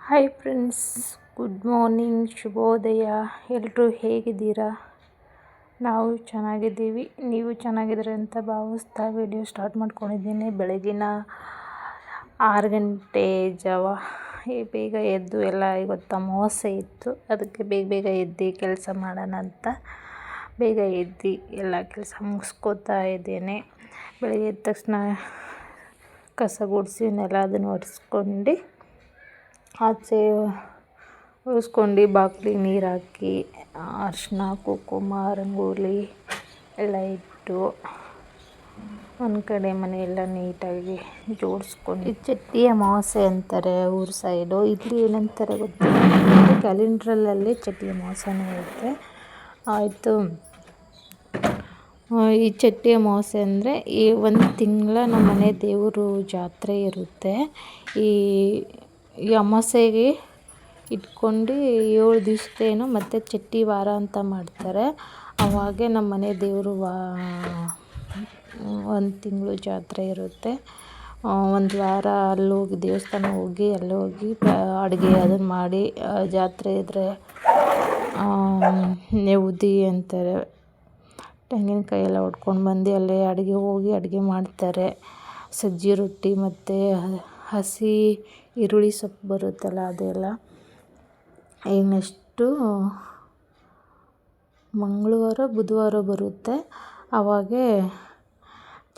Hi friends good morning ಶುಭೋದಯ. ಎಲ್ಲರೂ ಹೇಗಿದ್ದೀರಾ? ನಾವು ಚೆನ್ನಾಗಿದ್ದೀವಿ. ನೀವು ಚೆನ್ನಾಗಿದ್ದೀರ ಅಂತ ಭಾವಿಸ್ತಾ ವಿಡಿಯೋ ಸ್ಟಾರ್ಟ್ ಮಾಡ್ಕೊಂಡಿದ್ದೀನಿ. ಬೆಳಗಿನ ಆರು ಗಂಟೆ ಜಾವ. ಬೇಗ ಎದ್ದು ಎಲ್ಲ ಇವತ್ತು ಅಮಾವಾಸ್ಯೆ ಇತ್ತು. ಅದಕ್ಕೆ ಬೇಗ ಬೇಗ ಎದ್ದು ಕೆಲಸ ಮಾಡೋಣ ಅಂತ ಬೇಗ ಎದ್ದು ಎಲ್ಲ ಕೆಲಸ ಮುಗಿಸ್ಕೋತಾ ಇದ್ದೇನೆ. ಬೆಳಗ್ಗೆ ಎದ್ದ ತಕ್ಷಣ ಕಸ ಗುಡಿಸಿ ನೆಲ ಅದನ್ನು ಒರೆಸ್ಕೊಂಡು ಆಚೆ ಒರೆಸ್ಕೊಂಡು ಬಾಗ್ಲಿಗೆ ನೀರು ಹಾಕಿ ಅರಿಶಿನ ಕುಂಕುಮ, ರಂಗೋಲಿ ಎಲ್ಲ ಇಟ್ಟು ಒಂದು ಕಡೆ ಮನೆಯೆಲ್ಲ ನೀಟಾಗಿ ಜೋಡಿಸ್ಕೊಂಡು. ಇದು ಚಟ್ಟಿ ಅಮಾವಾಸ್ಯೆ ಅಂತಾರೆ ಊರ ಸೈಡು ಇಲ್ಲಿ ಏನಂತಾರೆ ಗೊತ್ತಿಲ್ಲ ಕ್ಯಾಲೆಂಡ್ರಲ್ಲಲ್ಲಿ ಚಟ್ಟಿ ಅಮಾವಾಸ್ಯೆನೇ ಇರುತ್ತೆ. ಆಯಿತು. ಈ ಚಟ್ಟಿ ಅಮಾವಾಸ್ಯೆ ಅಂದರೆ ಈ ಒಂದು ತಿಂಗಳ ನಮ್ಮ ಮನೆ ದೇವರು ಜಾತ್ರೆ ಇರುತ್ತೆ. ಈ ಈ ಅಮಾವಾಸ್ಯೆಗೆ ಇಟ್ಕೊಂಡು ಏಳು ದಿವಸದೇನು ಮತ್ತು ಚಟ್ಟಿ ವಾರ ಅಂತ ಮಾಡ್ತಾರೆ. ಅವಾಗೆ ನಮ್ಮ ಮನೆ ದೇವರು ವಾ, ಒಂದು ತಿಂಗಳು ಜಾತ್ರೆ ಇರುತ್ತೆ. ಒಂದು ವಾರ ಅಲ್ಲೋಗಿ ದೇವಸ್ಥಾನ ಹೋಗಿ ಅಲ್ಲಿ ಹೋಗಿ ಅಡುಗೆ ಅದನ್ನು ಮಾಡಿ ಜಾತ್ರೆ ಇದ್ದರೆ ನೆವುದಿ ಅಂತಾರೆ. ತೆಂಗಿನಕಾಯಿ ಎಲ್ಲ ಹೊಡ್ಕೊಂಡು ಬಂದು ಅಲ್ಲೇ ಅಡುಗೆ ಹೋಗಿ ಅಡುಗೆ ಮಾಡ್ತಾರೆ. ಸಜ್ಜಿ ರೊಟ್ಟಿ ಮತ್ತು ಹಸಿ ಈರುಳ್ಳಿ ಸೊಪ್ಪು ಬರುತ್ತಲ್ಲ ಅದೆಲ್ಲ. ಈಗ ನೆಕ್ಸ್ಟು ಮಂಗಳವಾರ, ಬುಧವಾರ ಬರುತ್ತೆ. ಆವಾಗೆ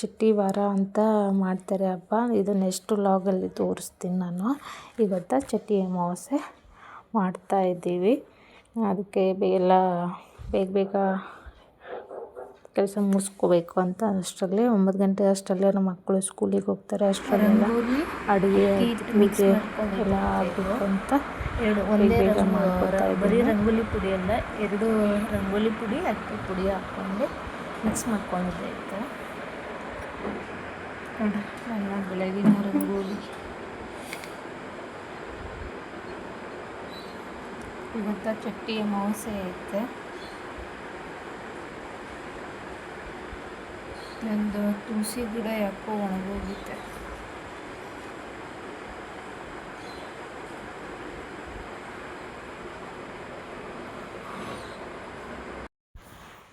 ಚಟ್ಟಿ ವಾರ ಅಂತ ಮಾಡ್ತಾರೆ ಹಬ್ಬ. ಇದು ನೆಕ್ಸ್ಟ್ ವ್ಲಾಗಲ್ಲಿ ತೋರಿಸ್ತೀನಿ ನಾನು. ಇವತ್ತು ಚಟ್ಟಿ ಅಮಾವಾಸ್ಯೆ ಮಾಡ್ತಾಯಿದ್ದೀವಿ ಅದಕ್ಕೆ ಎಲ್ಲ ಬೇಗ ಬೇಗ ಕೆಲಸ ಮುಗಿಸ್ಕೋಬೇಕು ಅಂತ ಅಷ್ಟರಲ್ಲೇ ಒಂಬತ್ತು ಗಂಟೆ ಅಷ್ಟರಲ್ಲೇ ನಮ್ಮ ಮಕ್ಕಳು ಸ್ಕೂಲಿಗೆ ಹೋಗ್ತಾರೆ ಅಷ್ಟರಲ್ಲಿ ಅಡುಗೆ ಪೂಜೆ ಎಲ್ಲ ಆಗಬೇಕು ಅಂತ ಎರಡು ಒಂದೇ ಬರೀ ರಂಗೋಲಿ ಪುಡಿ ಅಲ್ಲ ಎರಡು ರಂಗೋಲಿ ಪುಡಿ ಅಕ್ಕಿ ಪುಡಿ ಹಾಕ್ಕೊಂಡು ಮಿಕ್ಸ್ ಮಾಡ್ಕೊಂಡಿದ್ದೆ ಇತ್ತು ನನ್ನ ಬೆಳಗಿನ ರಂಗೋಲಿ. ಇವತ್ತು ಚಟ್ಟಿ ಅಮಾವಾಸ್ಯೆ ಐತೆ. ನಂದು ತುಳಸಿ ಗಿಡ ಯಾಕೋ ಒಣಗೋಗಿತ್ತೆ.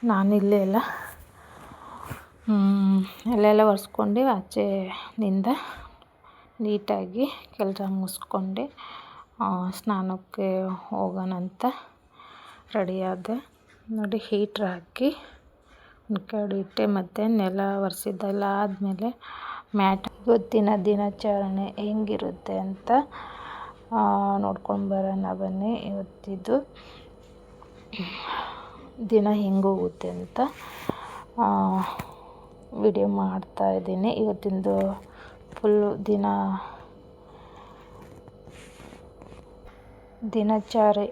ನಾನಿಲ್ಲೇ ಎಲ್ಲ ಅಲ್ಲೆಲ್ಲ ಒರೆಸ್ಕೊಂಡು ಆಚೆನಿಂದ ನೀಟಾಗಿ ಕೆಲಸ ಮುಗಿಸ್ಕೊಂಡು. ಸ್ನಾನಕ್ಕೆ ಹೋಗೋಣ ಅಂತ ರೆಡಿಯಾದೆ ನೋಡಿ, ಹೀಟ್ರ್ ಹಾಕಿ ಒಂದು ಕಡೆ ಇಟ್ಟೆ ಮತ್ತು ನೆಲ ಒರೆಸಿದ್ದೆಲ್ಲ ಆದಮೇಲೆ ಮ್ಯಾಟ್ ಇವತ್ತಿನ ದಿನಾಚರಣೆ ಹೆಂಗಿರುತ್ತೆ ಅಂತ ನೋಡ್ಕೊಂಡು ಬರೋಣ ಬನ್ನಿ. ಇವತ್ತಿದ್ದು ದಿನ ಹೆಂಗೋಗುತ್ತೆ ಅಂತ ವಿಡಿಯೋ ಮಾಡ್ತಾ ಇದ್ದೀನಿ. ಇವತ್ತಿಂದು ಫುಲ್ಲು ದಿನ, ದಿನಚರಿ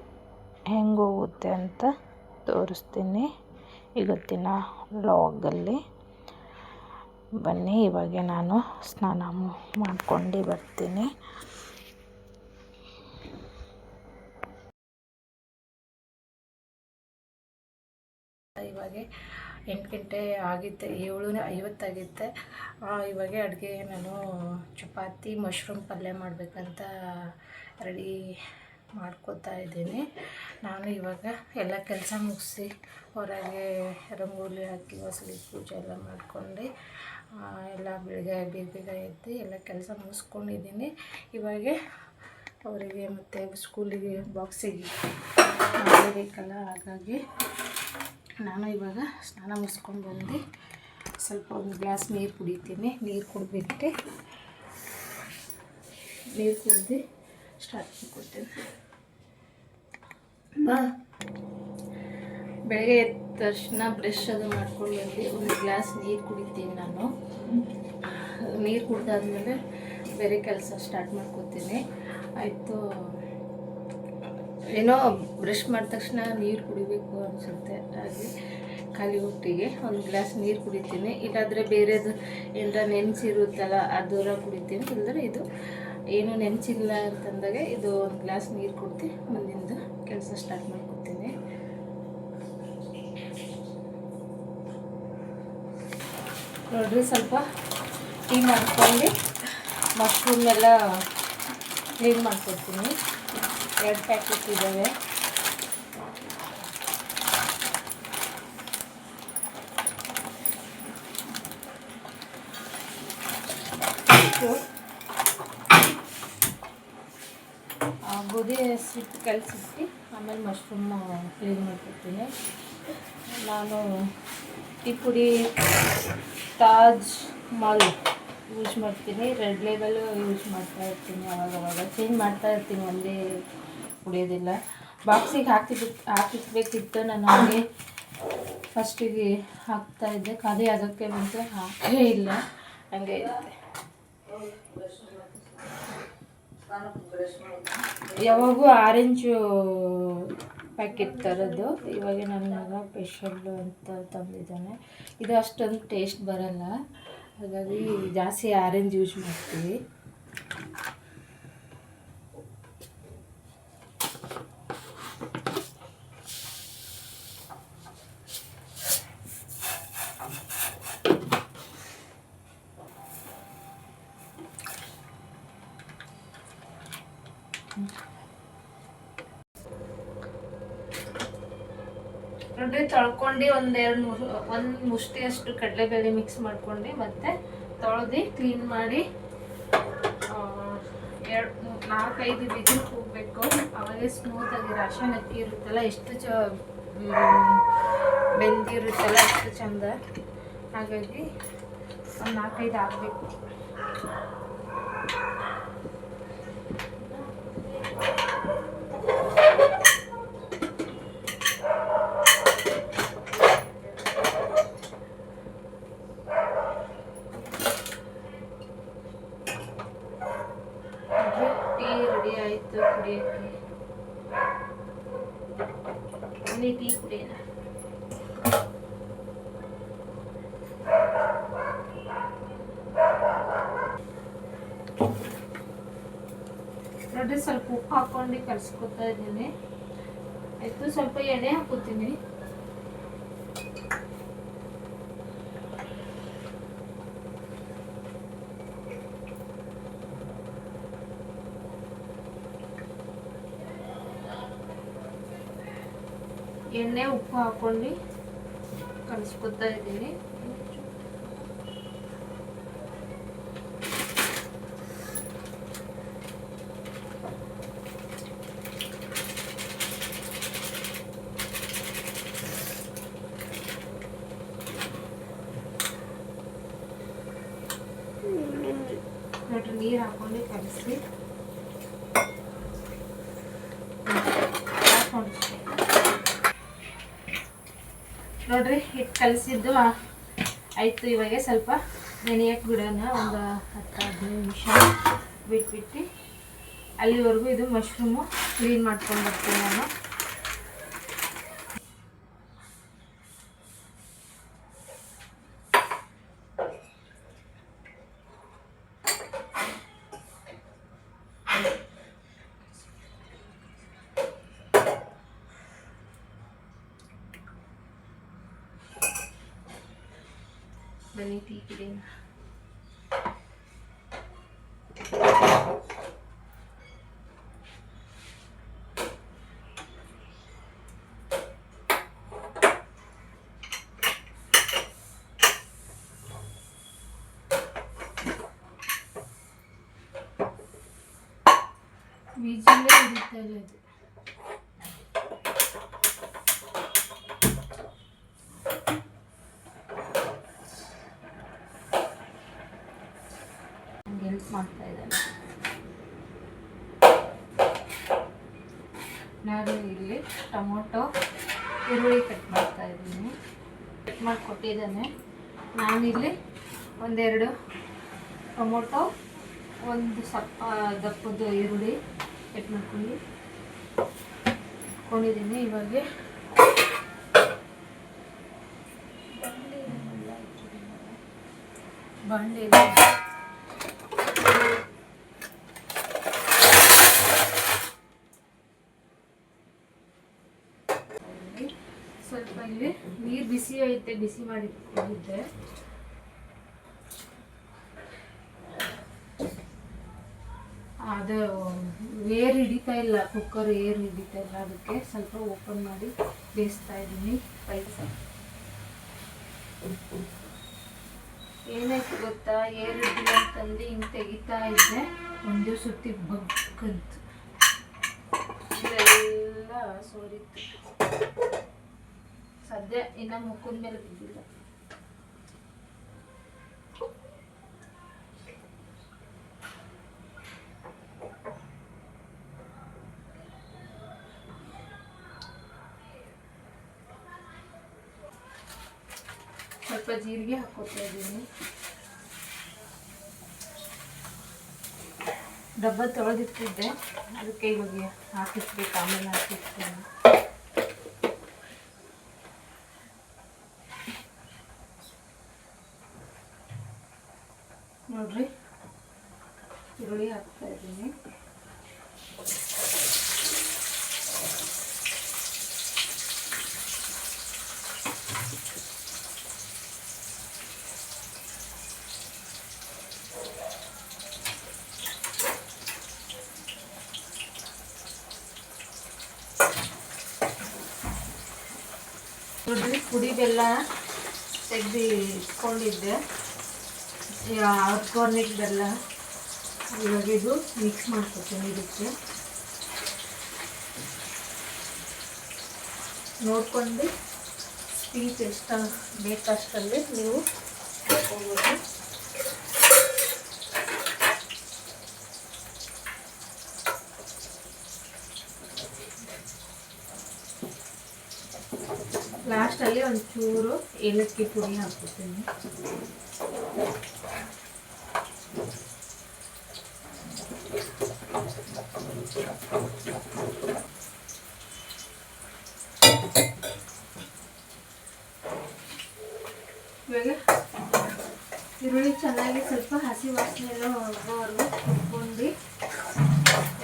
ಹೆಂಗೋಗುತ್ತೆ ಅಂತ ತೋರಿಸ್ತೀನಿ. ಇವತ್ತಿನ ವ್ಲಾಗಲ್ಲಿ ಬನ್ನಿ, ಇವಾಗ ನಾನು ಸ್ನಾನ ಮಾಡ್ಕೊಂಡು ಬರ್ತೀನಿ. ಇವಾಗ ಎಂಟು ಗಂಟೆ ಆಗಿತ್ತೆ ಏಳು ಐವತ್ತಾಗಿತ್ತೆ. ಇವಾಗ ಅಡುಗೆ ನಾನು ಚಪಾತಿ, ಮಶ್ರೂಮ್ ಪಲ್ಯ ಮಾಡಬೇಕಂತ ರೆಡಿ ಮಾಡ್ಕೋತಾ ಇದ್ದೀನಿ. ನಾನು ಇವಾಗ ಎಲ್ಲ ಕೆಲಸ ಮುಗಿಸಿ ಹೊರಗೆ ರಂಗೋಲಿ ಹಾಕಿ, ಹೊಸಲಿ ಪೂಜೆ ಎಲ್ಲ ಮಾಡ್ಕೊಂಡು ಎಲ್ಲ ಬೆಳಗ್ಗೆ ಬೇಗ ಬೇಗ ಎದ್ದು ಎಲ್ಲ ಕೆಲಸ ಮುಗಿಸ್ಕೊಂಡಿದ್ದೀನಿ. ಇವಾಗೆ ಅವರಿಗೆ ಮತ್ತು ಸ್ಕೂಲಿಗೆ ಬಾಕ್ಸಿಗೆ ಮಾಡಬೇಕಲ್ಲ ಹಾಗಾಗಿ ನಾನು ಇವಾಗ ಸ್ನಾನ ಮುಗಿಸ್ಕೊಂಡು ಬಂದು ಸ್ವಲ್ಪ ಒಂದು ಗ್ಲಾಸ್ ನೀರು ಕುಡಿತೀನಿ. ನೀರು ಕುಡಿದ್ಬಿಟ್ಟು ನೀರು ಕುಡ್ದು ಸ್ಟಾರ್ಟ್ ಮಾಡ್ಕೊತೀನಿ ಬೆಳಗ್ಗೆ ಎದ್ದ ತಕ್ಷಣ ಬ್ರಷ್ ಅದು ಮಾಡ್ಕೊಂಡು ಬಂದು ಒಂದು ಗ್ಲಾಸ್ ನೀರು ಕುಡಿತೀನಿ ನಾನು. ನೀರು ಕುಡ್ದಾದ್ಮೇಲೆ ಬೇರೆ ಕೆಲಸ ಸ್ಟಾರ್ಟ್ ಮಾಡ್ಕೊತೀನಿ. ಆಯಿತು. ಏನೋ ಬ್ರಷ್ ಮಾಡಿದ ತಕ್ಷಣ ನೀರು ಕುಡಿಬೇಕು ಅನಿಸುತ್ತೆ. ಹಾಗೆ ಖಾಲಿ ಹೊಟ್ಟಿಗೆ ಒಂದು ಗ್ಲಾಸ್ ನೀರು ಕುಡಿತೀನಿ. ಇಲ್ಲಾದರೆ ಬೇರೆದು ಏನಾರ ನೆನೆಸಿರುತ್ತಲ್ಲ, ಅದರ ಕುಡಿತೀನಿ. ಇಲ್ಲದ್ರೆ ಇದು ಏನು ನೆನಚಿಲ್ಲ ಅಂತಂದಾಗ ಇದು ಒಂದು ಗ್ಲಾಸ್ ನೀರು ಕೊಡ್ತಿ ಮುಂದಿಂದ ಕೆಲಸ ಸ್ಟಾರ್ಟ್ ಮಾಡ್ಕೊತೀನಿ ನೋಡ್ರಿ ಸ್ವಲ್ಪ ಟೀ ಮಾಡ್ಕೊಂಡು ಮಶ್ರೂಮ್ ಕ್ಲೀನ್ ಮಾಡ್ಕೊಡ್ತೀನಿ. ಎರಡು ಪ್ಯಾಕೆಟ್ ಇದ್ದಾವೆ. ಕಲಸಿಟ್ಟು ಆಮೇಲೆ ಮಶ್ರೂಮ್ ಕ್ಲೀನ್ ಮಾಡ್ಕೊಡ್ತೀನಿ. ನಾನು ಟೀ ಪುಡಿ ತಾಜ್ ಮಾಲ್ ಯೂಸ್ ಮಾಡ್ತೀನಿ. ರೆಡ್ ಲೇಬಲ್ಲು ಯೂಸ್ ಮಾಡ್ತಾ ಇರ್ತೀನಿ ಅವಾಗವಾಗ. ಅವಾಗ ಚೇಂಜ್ ಮಾಡ್ತಾ ಇರ್ತೀನಿ, ಒಂದೇ ಕುಡಿಯೋದಿಲ್ಲ ಬಾಕ್ಸಿಗೆ ಹಾಕಿಬಿಟ್ಟು ಹಾಕಿಸ್ಬೇಕಿತ್ತು ನಾನು ಹಾಗೆ. ಫಸ್ಟಿಗೆ ಹಾಕ್ತಾ ಇದ್ದೆ. ಖಾಲಿ ಆಗೋಕ್ಕೆ ಮುಂಚೆ ಹಾಕೇ ಇಲ್ಲ. ಹಂಗೆ ಇರುತ್ತೆ. ಯಾವಾಗೂ ಆರೆಂಜು ಪ್ಯಾಕೆಟ್ ತರೋದು. ಇವಾಗ ನನ್ನ ಮಗ ಸ್ಪೆಷಲ್ಲು ಅಂತ ತಂದಿದ್ದಾನೆ. ಇದು ಅಷ್ಟೊಂದು ಟೇಸ್ಟ್ ಬರಲ್ಲ. ಹಾಗಾಗಿ ಜಾಸ್ತಿ ಆರೆಂಜ್ ಯೂಸ್ ಮಾಡ್ತೀವಿ. ನೋಡ್ರಿ ತೊಳ್ಕೊಂಡು ಒಂದೆರಡು ಮೂರು ಒಂದು ಮುಷ್ಟಿಯಷ್ಟು ಕಡಲೆಬೇಳೆ ಮಿಕ್ಸ್ ಮಾಡ್ಕೊಂಡು ಮತ್ತೆ ತೊಳೆದು ಕ್ಲೀನ್ ಮಾಡಿ ಎರಡು ನಾಲ್ಕೈದು ವಿಜಿಲ್ ಹೋಗ್ಬೇಕು ಅವಾಗೆ ಸ್ಮೂತಾಗಿ ರಾಶನ್ ಅಕ್ಕಿ ಇರುತ್ತಲ್ಲ, ಎಷ್ಟು ಚ ಬೆಂದಿರುತ್ತಲ್ಲ ಅಷ್ಟು ಚಂದ. ಹಾಗಾಗಿ ಒಂದು ನಾಲ್ಕೈದು ಹಾಕಬೇಕು ಟೀ ರೆಡಿ ಆಯಿತು ಕುಡಿಯೋಕ್ಕೆ ಬನ್ನಿ ಟೀ ಕುಡಿಯೋಣ ನೋಡ್ರಿ ಸ್ವಲ್ಪ ಉಪ್ಪು ಹಾಕೊಂಡು ಇದ್ದೀನಿ. ಆಯಿತು ಸ್ವಲ್ಪ ಎಣ್ಣೆ ಹಾಕೋತೀನಿ ಎಣ್ಣೆ ಉಪ್ಪು ಹಾಕೊಂಡು ಕಲಿಸ್ಕೊತಾ ಇದ್ದೀನಿ. ನೋಡ್ರಿ ನೀರು ಹಾಕೊಂಡು ಕಲಿಸಿ ನೋಡ್ರಿ ಹಿಟ್ಟು ಕಲಸಿದ್ದು ಆಯಿತು, ಇವಾಗ ಸ್ವಲ್ಪ ನೆನೆಯಕ್ಕೆ ಬಿಡೋಣ. ಒಂದು ಹತ್ತು, ಹದಿನೈದು ನಿಮಿಷ ಬಿಟ್ಬಿಟ್ಟು ಅಲ್ಲಿವರೆಗೂ ಇದು ಮಶ್ರೂಮು ಕ್ಲೀನ್ ಮಾಡ್ಕೊಂಡು ಬರ್ತೀನಿ ನಾನು. ಬನ್ನಿ ಟೀ ಕುಡಿಯೋಣ ಬೀಜಲ್ಲೇ ಹಿಡಿತಾ ಇಲ್ಲ ಮಾಡ್ತಾ ಇದ್ದಾನೆ. ನಾನು ಇಲ್ಲಿ ಟೊಮೊಟೊ, ಈರುಳ್ಳಿ ಕಟ್ ಮಾಡ್ತಾ ಇದ್ದೀನಿ. ಕಟ್ ಮಾಡಿ ಕೊಟ್ಟಿದ್ದಾನೆ ನಾನಿಲ್ಲಿ ಒಂದೆರಡು ಟೊಮೊಟೊ, ಒಂದು ಸಪ್ಪ ದಪ್ಪದ ಈರುಳ್ಳಿ ಕಟ್ ಮಾಡ್ಕೊಂಡು ಇಟ್ಕೊಂಡಿದ್ದೀನಿ. ಇವಾಗ ಬಾಣಲೆ ಇಲ್ಲಿ ನೀರು ಬಿಸಿ ಐತೆ, ಬಿಸಿ ಮಾಡಿ ಇಟ್ಕೊಂಡಿದ್ದೆ ಅದು ಏರ್ ಹಿಡಿತಾ ಇಲ್ಲ ಕುಕ್ಕರ್ ಏರ್ ಹಿಡಿತಾ ಇಲ್ಲ, ಅದಕ್ಕೆ ಸ್ವಲ್ಪ ಓಪನ್ ಮಾಡಿ ಬೇಯಿಸ್ತಾ ಇದ್ದೀನಿ ಪೈಸ ಏನಾಯ್ತು ಗೊತ್ತಾ? ಏರ್ ಹಿಡಿಲ್ಲ ಅಂತಂದು ಹಿಂಗೆ ತೆಗಿತಾ ಇದ್ದೆ. ಒಂದು ಸುತ್ತಿ ಬಗ್ಗಂತು ಇದೆಲ್ಲ ಸೋರಿತ್ತು. ಸದ್ಯ ಇನ್ನ ಮುಖದ ಮೇಲೆ ಬಿದ್ದಿಲ್ಲ. ಸ್ವಲ್ಪ ಜೀರಿಗೆ ಹಾಕೋತಾ ಇದ್ದೀನಿ. ಡಬ್ಬ ತೊಳೆದಿಟ್ಟಿದ್ದೆ. ಅದಕ್ಕೆ ಇವಾಗ ಹಾಕಿಸ್ಬೇಕು, ಆಮೇಲೆ ಹಾಕಿಸ್ತೀನಿ ನೋಡ್ರಿ ಈರುಳ್ಳಿ ಹಾಕ್ತಾ ಇದ್ದೀನಿ ನೋಡ್ರಿ ಪುಡಿ ಬೆಲ್ಲ ತೆಗ್ದು ಇಟ್ಕೊಂಡಿದ್ದೆ ಆರ್ಗಾನಿಕ್ ಬೆಲ್ಲ ಇವಾಗ ಇದು ಮಿಕ್ಸ್ ಮಾಡ್ಕೊತೀನಿ ಇದಕ್ಕೆ. ನೋಡ್ಕೊಂಡು ಸ್ವೀಟ್ ಎಷ್ಟು ಬೇಕಷ್ಟಲ್ಲಿ ನೀವು ಹಾಕ್ಕೊಬೋದು ಲಾಸ್ಟಲ್ಲಿ ಒಂಚೂರು ಏಲಕ್ಕಿ ಪುಡಿ ಹಾಕ್ಬಿಡ್ತೀನಿ. ಈರುಳ್ಳಿ ಚೆನ್ನಾಗಿ ಸ್ವಲ್ಪ ಹಸಿ ವಾಸನೆ ಎಲ್ಲ ಹೋಗೋವರೆಗೂ ಹುರ್ಕೊಂಡು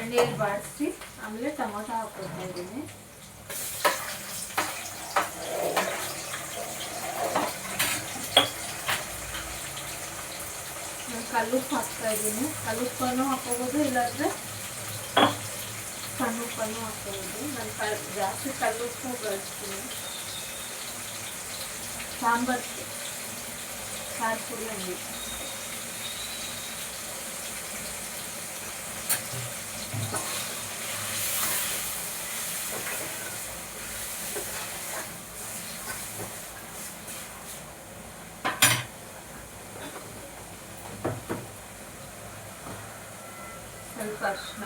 ಎಣ್ಣೆಯಲ್ಲಿ ಬಾಡಿಸಿ ಆಮೇಲೆ ಟೊಮೊಟೊ ಹಾಕ್ಕೊಳ್ತಾ ಇದ್ದೀನಿ. ಕಲ್ಲುಪ್ಪು ಹಾಕ್ತಾ ಇದ್ದೀನಿ ಕಲ್ಲುಪ್ಪನ್ನು ಹಾಕೋಬೋದು ಇಲ್ಲಾಂದರೆ ಸಣ್ಣ ಉಪ್ಪನ್ನು ಹಾಕೋಬೋದು ನಾನು ಕ ಜಾಸ್ತಿ ಕಲ್ಲುಪ್ಪು ಬಳಸ್ತೀನಿ ಸಾಂಬಾರ್ ಖಾರ ಪುಡಿ ಹಂಗೆ ಸ್ವಲ್ಪ ಅರಿಶಿನ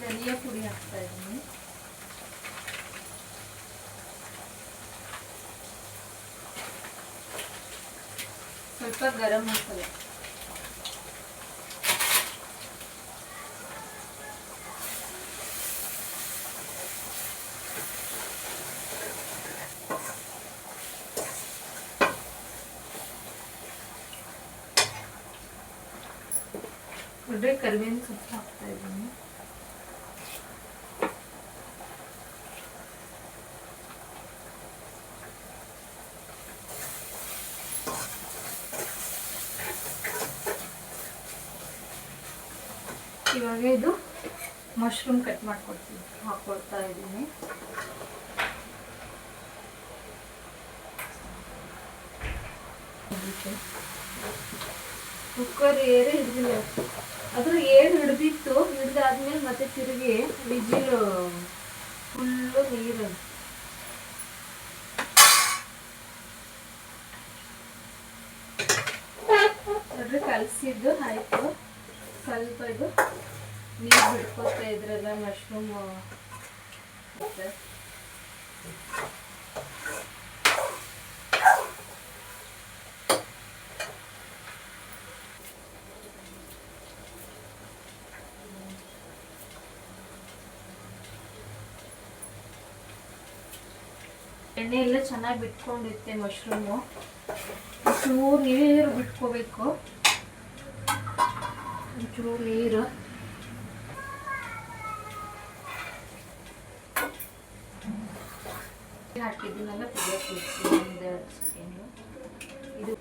ಧನಿಯಾ ಪುಡಿ ಹಾಕ್ತಾ ಇದ್ದೀನಿ ಸ್ವಲ್ಪ ಗರಂ ಮಸಾಲೆ ನೋಡ್ರಿ ಕರಿಬೇವಿನ ಸೊಪ್ಪು ಹಾಕ್ತಾ ಇದ್ದೀನಿ ಇವಾಗ ಇದು ಮಶ್ರೂಮ್ ಕಟ್ ಮಾಡ್ಕೊಡ್ತೀನಿ ಹಾಕ್ಕೊಡ್ತಾ ಇದ್ದೀನಿ ಕುಕ್ಕರ್ ಏರೇ ಹಿಡಿದಿಲ್ಲ ಅದ್ರ ಏನು ಹಿಡ್ದಿತ್ತು, ಹಿಡ್ದಾದ್ಮೇಲೆ ಮತ್ತೆ ತಿರುಗಿ ಬಿಜಿಲು ಫುಲ್ಲು ನೀರು. ನೋಡ್ರಿ ಕಲಸಿದ್ದು ಆಯ್ತು. ಸ್ವಲ್ಪ ಇದು ನೀರು ಬಿಡ್ಕೊತಾ ಇದ್ರಲ್ಲ ಮಶ್ರೂಮ್ ಎಣ್ಣೆ ಎಲ್ಲ ಚೆನ್ನಾಗಿ ಬಿಟ್ಕೊಂಡಿರ್ತೆ ಮಶ್ರೂಮು ಚೂರು ನೀರು ಬಿಟ್ಕೋಬೇಕು. ಒಂಚೂರು ನೀರು. ಹಾಕಿದ್ದೀನಲ್ಲ ಕುದಿಯೋಕೆ ಇದು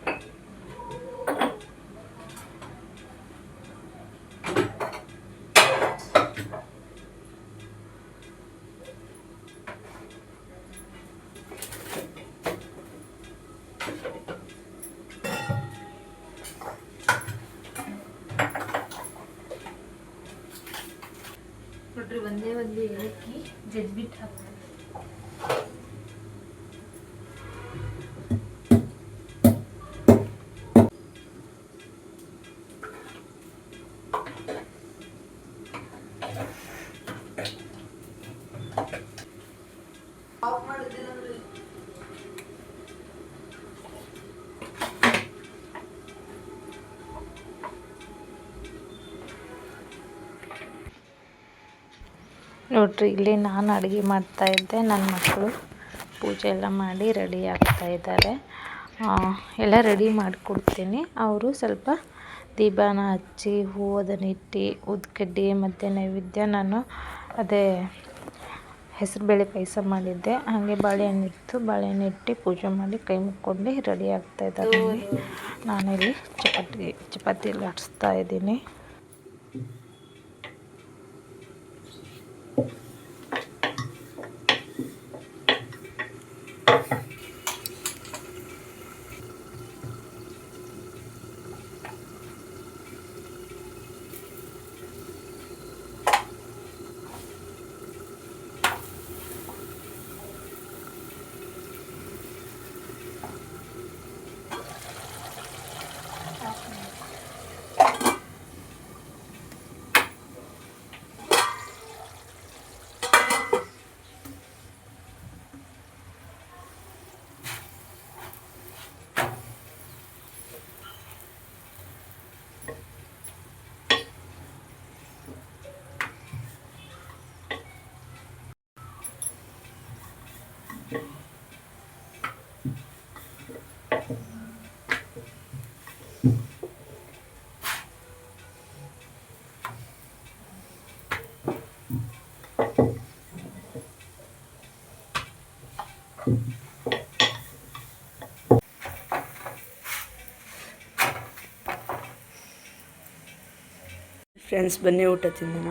ನೋಡ್ರಿ ಒಂದೇ ಒಂದು ಏಲಕ್ಕಿ ಜಜ್ಬಿಟ್ಟು ಹಾಕ್ತೀನಿ ನೋಡ್ರಿ, ಇಲ್ಲಿ ನಾನು ಅಡುಗೆ ಮಾಡ್ತಾ ಇದ್ದೆ. ನನ್ನ ಮಕ್ಕಳು ಪೂಜೆ ಎಲ್ಲ ಮಾಡಿ ರೆಡಿ ಆಗ್ತಾ ಇದ್ದಾರೆ. ಎಲ್ಲ ರೆಡಿ ಮಾಡಿಕೊಡ್ತೀನಿ. ಅವರು ಸ್ವಲ್ಪ ದೀಪನ ಹಚ್ಚಿ ಹೂ ಅದನ್ನಿಟ್ಟು ಉದ್ಕಡ್ಡಿ ಮತ್ತು ನೈವೇದ್ಯ ನಾನು ಅದೇ ಹೆಸರುಬೇಳೆ ಪಾಯಸ ಮಾಡಿದ್ದೆ. ಹಾಗೆ ಬಾಳೆಹಣ್ಣು ಇತ್ತು. ಬಾಳೆಹಣ್ಣು ಇಟ್ಟು ಪೂಜೆ ಮಾಡಿ ಕೈ ಮುಕ್ಕೊಂಡು ರೆಡಿ ಆಗ್ತಾ ಇದ್ದಾರೆ. ನಾನಿಲ್ಲಿ ಚಪಾತಿ ಚಪಾತಿ ಲಟ್ಸ್ತಾ ಇದ್ದೀನಿ. ಫ್ರೆಂಡ್ಸ್ ಬನ್ನಿ ಊಟ ತಿನ್ನೋಣ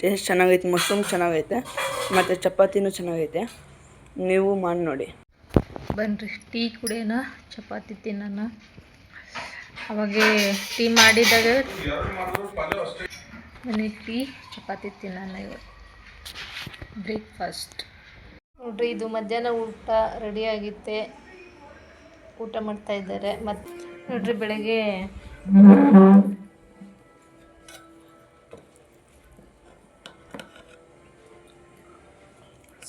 ಟೇಸ್ಟ್ ಚೆನ್ನಾಗೈತೆ ಮಶ್ರೂಮ್ ಚೆನ್ನಾಗೈತೆ ಮತ್ತು ಚಪಾತಿನೂ ಚೆನ್ನಾಗೈತೆ. ನೀವು ಮಾಡಿ ನೋಡಿ. ಬನ್ನಿರಿ ಟೀ ಕುಡಿಯೋಣ ಚಪಾತಿ ತಿನ್ನೋಣ. ಅವಾಗೆ ಟೀ ಮಾಡಿದಾಗ ಬನ್ನಿ ಟೀ ಚಪಾತಿ ತಿನ್ನೋಣ ಇವತ್ತು. ಬ್ರೇಕ್ಫಾಸ್ಟ್ ನೋಡಿರಿ ಇದು ಮಧ್ಯಾಹ್ನ ಊಟ ರೆಡಿ ಆಗಿತ್ತೆ. ಊಟ ಮಾಡ್ತಾ ಇದ್ದಾರೆ. ಮತ್ತು ನೋಡ್ರಿ ಬೆಳಗ್ಗೆ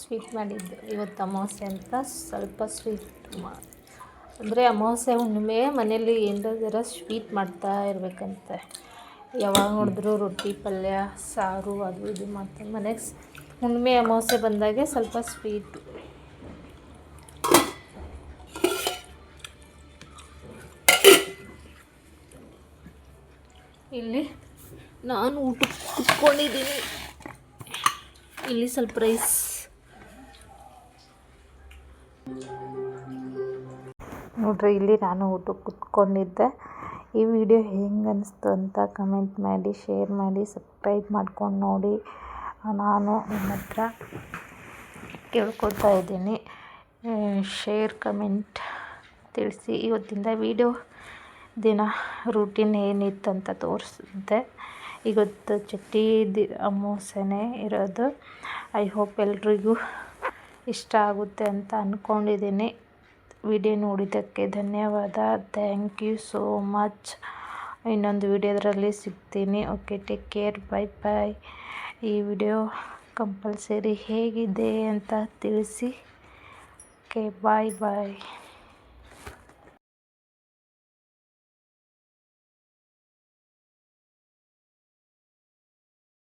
ಸ್ವೀಟ್ ಮಾಡಿದ್ದು. ಇವತ್ತು ಅಮಾವಾಸ್ಯೆ ಅಂತ ಸ್ವಲ್ಪ ಸ್ವೀಟ್ ಮಾ, ಅಂದರೆ ಅಮಾವಾಸ್ಯೆ ಹುಣ್ಣಿಮೆ ಮನೇಲಿ ಏನಾರ ಸ್ವೀಟ್ ಮಾಡ್ತಾ ಇರ್ಬೇಕಂತೆ. ಯಾವಾಗ ನೋಡಿದ್ರು ರೊಟ್ಟಿ, ಪಲ್ಯ, ಸಾರು, ಅದು ಇದು ಮಾಡ್ತಾರೆ ಮನೆಗೆ ಹುಣ್ಣಿಮೆ ಅಮಾವಾಸ್ಯೆ ಬಂದಾಗೆ ಸ್ವಲ್ಪ ಸ್ವೀಟ್ ಇಲ್ಲಿ ನಾನು ಊಟಕ್ಕೆ ಕುತ್ಕೊಂಡಿದ್ದೀನಿ. ಇಲ್ಲಿ ಸ್ವಲ್ಪ ರೈಸ್ ನೋಡ್ರಿ ಇಲ್ಲಿ ನಾನು ಊಟಕ್ಕೆ ಕುತ್ಕೊಂಡಿದ್ದೆ. ಈ ವಿಡಿಯೋ ಹೆಂಗೆ ಅನಿಸ್ತು ಅಂತ ಕಮೆಂಟ್ ಮಾಡಿ ಶೇರ್ ಮಾಡಿ ಸಬ್ಸ್ಕ್ರೈಬ್ ಮಾಡ್ಕೊಂಡು ನೋಡಿ. ನಾನು ನಿಮ್ಮ ಹತ್ರ ಕೇಳ್ಕೊಳ್ತಾ ಇದ್ದೀನಿ. ಶೇರ್ ಕಮೆಂಟ್ ತಿಳಿಸಿ. ಇವತ್ತಿಂದ ವಿಡಿಯೋ ದಿನ ರೂಟೀನ್ ಏನಿತ್ತು ಅಂತ ತೋರಿಸಿದ್ದೆ ಇವತ್ತು ಚಟ್ಟಿ ದಿ ಅಮಾವಾಸ್ಯೆನೇ ಇರೋದು. ಐ ಹೋಪ್ ಎಲ್ರಿಗೂ ಇಷ್ಟ ಆಗುತ್ತೆ ಅಂತ ಅಂದ್ಕೊಂಡಿದ್ದೀನಿ ವಿಡಿಯೋ ನೋಡಿದ್ದಕ್ಕೆ ಧನ್ಯವಾದ. ಥ್ಯಾಂಕ್ ಯು ಸೋ ಮಚ್ ಇನ್ನೊಂದು ವಿಡಿಯೋದ್ರಲ್ಲಿ ಸಿಗ್ತೀನಿ. Okay take care bye bye ಈ ವಿಡಿಯೋ ಕಂಪಲ್ಸರಿ ಹೇಗಿದೆ ಅಂತ ತಿಳಿಸಿ. ಓಕೆ ಬಾಯ್ ಬಾಯ್